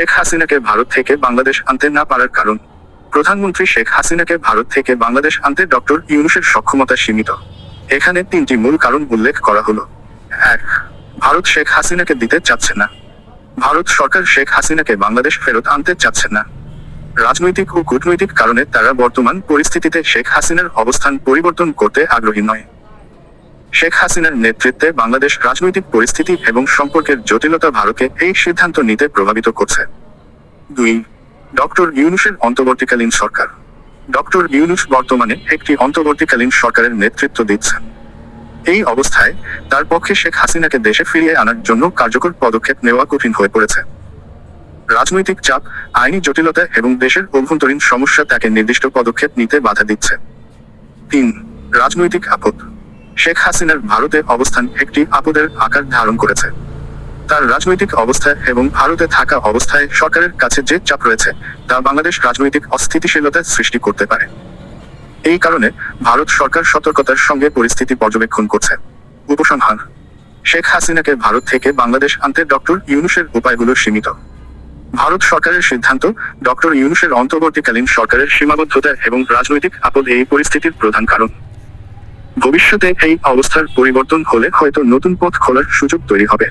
শেখ হাসিনাকে ভারত থেকে বাংলাদেশ আনতে না পারার কারণ। প্রধানমন্ত্রী শেখ হাসিনাকে ভারত থেকে বাংলাদেশ আনতে ডক্টর ইউনুসের সক্ষমতা সীমিত। এখানে তিনটি মূল কারণ উল্লেখ করা হলো। এক, ভারত শেখ হাসিনাকে দিতে চাচ্ছে না। ভারত সরকার শেখ হাসিনাকে বাংলাদেশ ফেরত আনতে চাচ্ছে না। রাজনৈতিক ও কূটনৈতিক কারণে তারা বর্তমান পরিস্থিতিতে শেখ হাসিনার অবস্থান পরিবর্তন করতে আগ্রহী নয়। শেখ হাসিনার নেতৃত্বে বাংলাদেশ রাজনৈতিক পরিস্থিতি এবং সম্পর্কের জটিলতা ভারতকে এই সিদ্ধান্ত নিতে প্রভাবিত করছে। দুই, ডক্টর ইউনুসের অন্তর্বর্তীকালীন সরকার। ডক্টর ইউনুস বর্তমানে একটি অন্তর্বর্তীকালীন সরকারের নেতৃত্ব দিচ্ছেন। এই অবস্থায় তার পক্ষে শেখ হাসিনাকে দেশে ফিরিয়ে আনার জন্য কার্যকর পদক্ষেপ নেওয়া কঠিন হয়ে পড়েছে। রাজনৈতিক চাপ, আইনি জটিলতা এবং দেশের অভ্যন্তরীণ সমস্যা তাকে নির্দিষ্ট পদক্ষেপ নিতে বাধা দিচ্ছে। তিন, রাজনৈতিক আপদ। শেখ হাসিনার ভারতে অবস্থান একটি আপদের আকার ধারণ করেছে। তার রাজনৈতিক অবস্থা এবং ভারতে থাকা অবস্থায় সরকারের কাছে যে চাপ রয়েছে, তা বাংলাদেশ রাজনৈতিক অস্থিতিশীলতা সৃষ্টি করতে পারে। এই কারণে ভারত সরকার সতর্কতার সঙ্গে পরিস্থিতি পর্যবেক্ষণ করছে। উপসংহার, শেখ হাসিনাকে ভারত থেকে বাংলাদেশ আনতে ডক্টর ইউনুসের উপায়গুলো সীমিত। ভারত সরকারের সিদ্ধান্ত ডক্টর ইউনুসের অন্তর্বর্তীকালীন সরকারের সীমাবদ্ধতা এবং রাজনৈতিক আপদ এই পরিস্থিতির প্রধান কারণ। ভবিষ্যতে এই অবস্থার পরিবর্তন হলে হয়তো নতুন পথ খোলার সুযোগ তৈরি হবে।